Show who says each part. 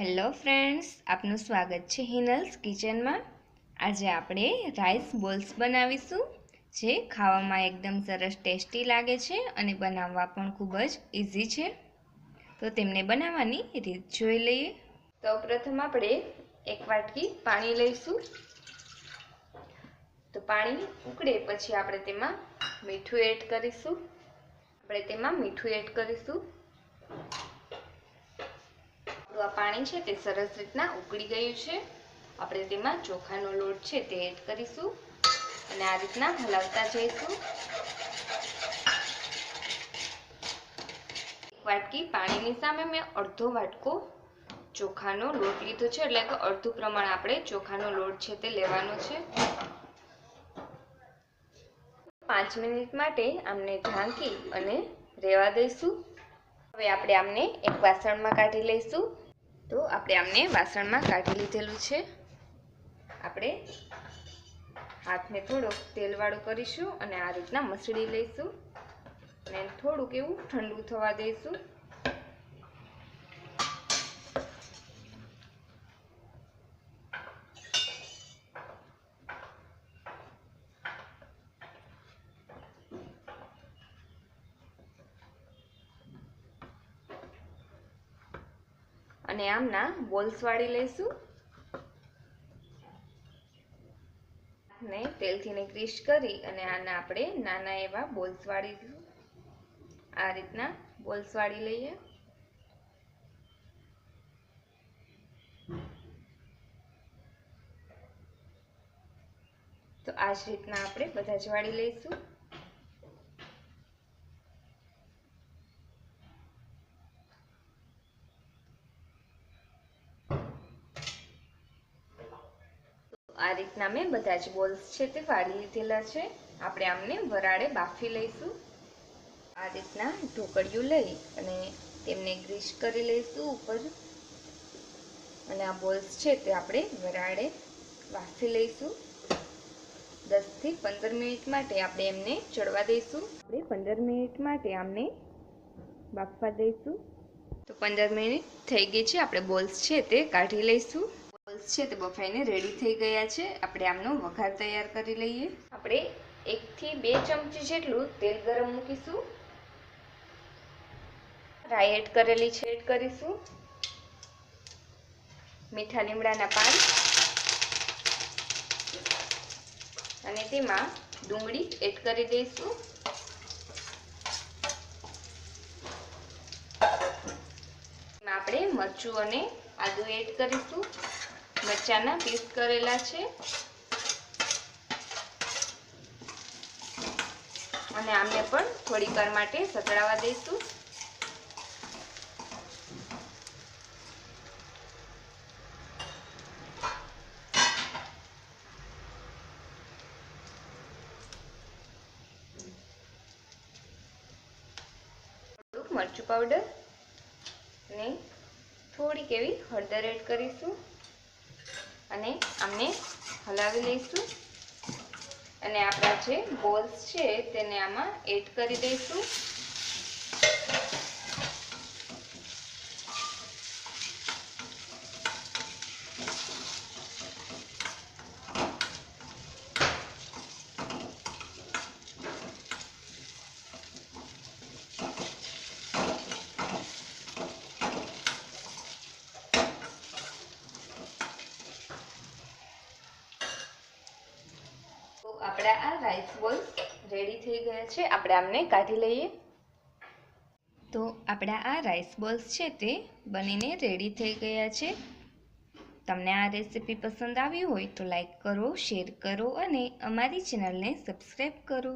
Speaker 1: Hello friends, આપનું સ્વાગત છે હિનલ્સ કિચનમાં. આજે આપણે રાઈસ બોલ્સ બનાવીશું, જે ખાવામાં એકદમ સરસ ટેસ્ટી લાગે છે અને બનાવવા પણ ખૂબ જ ઇઝી છે. તો તેમને બનાવવાની રીત જોઈ લઈએ. તો પ્રથમ આપણે એક વાટકી પાણી લઈશું. તો પાણી ઉકળે પછી આપણે તેમાં મીઠું એડ કરીશું. આપણે તેમાં મીઠું એડ કરીશું. આ પાણી છે તે સરસ રીતના ઉકળી ગયું છે. આપણે તેમાં ચોખાનો લોટ છે તે એડ કરીશું અને આ રીતના હલાવતા જઈશું. વાટકી પાણીની સામે મેં અડધો વાટકો ચોખાનો લોટ લીધો છે. એટલે કે અડધું પ્રમાણ આપણે ચોખાનો લોટ છે તે લેવાનો છે. પાંચ મિનિટ માટે આમને ઢાંકી અને રહેવા દઈશું. હવે આપણે આમને એક વાસણમાં કાઢી લઈશું. તો આપણે આમને વાસણમાં કાઢી લીધેલું છે. આપણે હાથને થોડોક તેલવાળું કરીશું અને આ રીતના મસળી લઈશું. અને થોડુંક એવું ઠંડુ થવા દઈશું. અને આમના બોલ્સ વાળી લઈશું. ને તેલથી ને ક્રિશ કરી અને આના આપણે નાના એવા બોલ્સ વાળી આ રીતના બોલ્સ વાળી લઈએ. તો આ જ રીતના આપણે બધા જ વાળી લઈશું. આ રીતના મેં બધા જ બોલ્સ છે તે વાળી લીધેલા છે. આપણે આમને વરાળે બાફી લઈશું. આ રીતના ઢોકળિયું લઈ અને તેમને ગ્રીસ કરી લઈશું ઉપર. અને આ બોલ્સ છે તે આપણે વરાળે બાફી લઈશું. દસથી પંદર મિનિટ માટે આપણે એમને ચડવા દઈશું. આપણે પંદર મિનિટ માટે આમને બાફવા દઈશું. તો પંદર મિનિટ થઈ ગઈ છે. આપણે બોલ્સ છે તે કાઢી લઈશું. છે, તે બફાઈને રેડી થઈ ગયા છે. આપણે આમનો વઘાર તૈયાર કરી લઈએ. આપણે એકથી બે ચમચી જેટલું તેલ ગરમ મૂકીશું. રાઈ એડ કરેલી છે, એડ કરીશું. મીઠા લીમડાના પાન. અને તેમાં ડુંગળી એડ કરી દઈશું. આપણે મરચું અને આદુ એડ કરીશું. મરચાના પીસ કરેલા છે. અને આમને પણ થોડીક માટે સતળાવા દઈશું. મરચું પાવડર ને થોડીક એવી હળદર એડ કરીશું. અને આમને હલાવી લઈશું. અને આપણા જે બોલ્સ છે તેને આમાં એડ કરી દઈશું તો આપણા આ રાઈસ બોલ્સ રેડી થઈ ગયા છે. આપણે આમને કાઢી લઈએ. તો આપણા આ રાઈસ બોલ્સ છે તે બનીને રેડી થઈ ગયા છે. તમને આ રેસીપી પસંદ આવી હોય તો લાઈક કરો શેર કરો અને અમારી ચેનલને સબસ્ક્રાઈબ કરો.